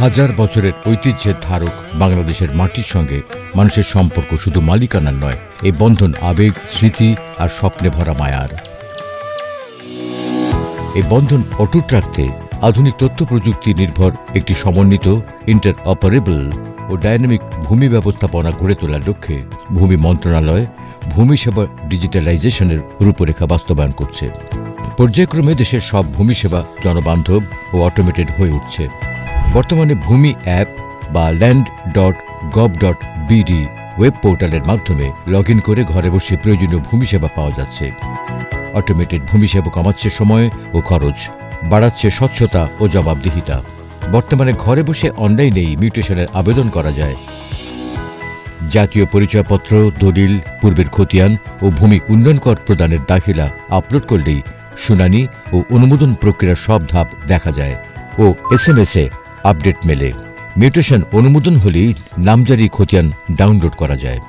হাজার বছরের ঐতিহ্যের ধারক বাংলাদেশের মাটির সঙ্গে মানুষের সম্পর্ক শুধু মালিকানার নয়, এই বন্ধন আবেগ, স্মৃতি আর স্বপ্নে ভরা মায়ার। এই বন্ধন অটুট রাখতে আধুনিক তথ্য প্রযুক্তি নির্ভর একটি সমন্বিত ইন্টার অপারেবল ও ডায়নামিক ভূমি ব্যবস্থাপনা গড়ে তোলার লক্ষ্যে ভূমি মন্ত্রণালয় ভূমি সেবা ডিজিটালাইজেশনের রূপরেখা বাস্তবায়ন করছে। পর্যায়ক্রমে দেশের সব ভূমি সেবা জনবান্ধব ও অটোমেটেড হয়ে উঠছে। বর্তমানে ভূমি অ্যাপ বা land dot gov dot BD web পোর্টালের মাধ্যমে লগ করে ঘরে বসে প্রয়োজনীয় ভূমি সেবা পাওয়া যাচ্ছে। অটোমেটেড ভূমি সেবা কমাচ্ছে সময় ও খরচ, বাড়াচ্ছে স্বচ্ছতা ও জবাবদিহিতা। বর্তমানে ঘরে বসে অনলাইনেই মিউটেশনের আবেদন করা যায়। জাতীয় পরিচয়পত্র, দলিল, পূর্বের খতিয়ান ও ভূমি উন্নয়ন কর প্রদানের দাখিলা আপলোড করলেই শুনানি ও অনুমোদন প্রক্রিয়ার সব ধাপ দেখা যায় ও এস এম এ আপডেট মেলে। মিউটেশন অনুমোদন হলেই নামজারি খতিয়ান ডাউনলোড করা যায়।